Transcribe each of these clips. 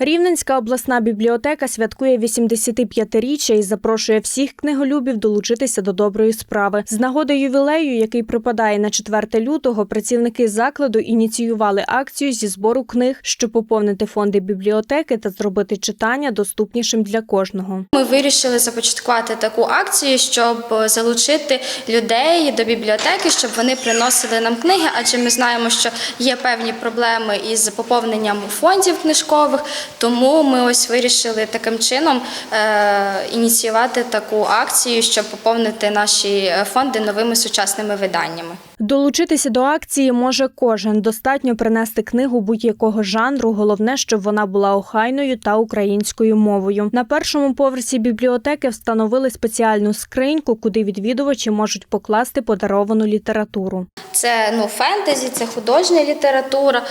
Рівненська обласна бібліотека святкує 85-річчя і запрошує всіх книголюбів долучитися до доброї справи. З нагоди ювілею, який припадає на 4 лютого, працівники закладу ініціювали акцію зі збору книг, щоб поповнити фонди бібліотеки та зробити читання доступнішим для кожного. Ми вирішили започаткувати таку акцію, щоб залучити людей до бібліотеки, щоб вони приносили нам книги, адже ми знаємо, що є певні проблеми із поповненням фондів книжкових. Тому ми ось вирішили таким чином е, ініціювати таку акцію, щоб поповнити наші е, фонди новими сучасними виданнями. Долучитися до акції може кожен. Достатньо принести книгу будь-якого жанру. Головне, щоб вона була охайною та українською мовою. На першому поверсі бібліотеки встановили спеціальну скриньку, куди відвідувачі можуть покласти подаровану літературу. Це ну фентезі, це художня література.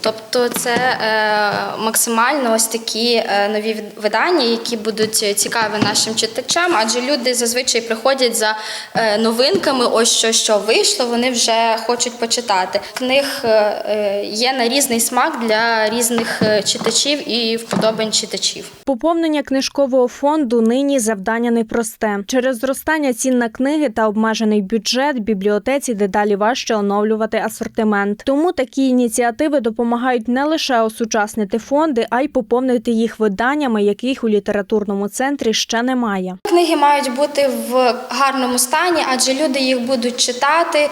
Тобто це е, максимально ось такі е, нові видання, які будуть цікаві нашим читачам, адже люди зазвичай приходять за е, новинками, ось що, що вийшло, вони вже хочуть почитати. Книг е, е, є на різний смак для різних е, читачів і вподобань читачів. Поповнення книжкового фонду нині завдання непросте. Через зростання цін на книги та обмежений бюджет бібліотеці дедалі важче оновлювати асортимент. Тому такі ініціативи допомагають не лише осучаснити фонди, а й поповнити їх виданнями, яких у літературному центрі ще немає. Книги мають бути в гарному стані, адже люди їх будуть читати,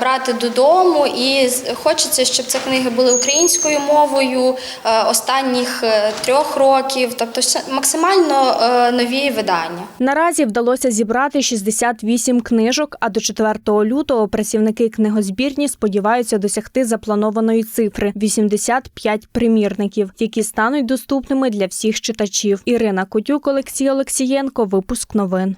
брати додому. І хочеться, щоб ці книги були українською мовою е, останніх е, трьох років, тобто максимально е, нові видання. Наразі вдалося зібрати 68 книжок, а до 4 лютого працівники книгозбірні сподіваються досягти запланованої цифри 85 примірників, які стануть доступними для всіх читачів. Ірина Котюк, Олексій Олексієнко. Випуск новин.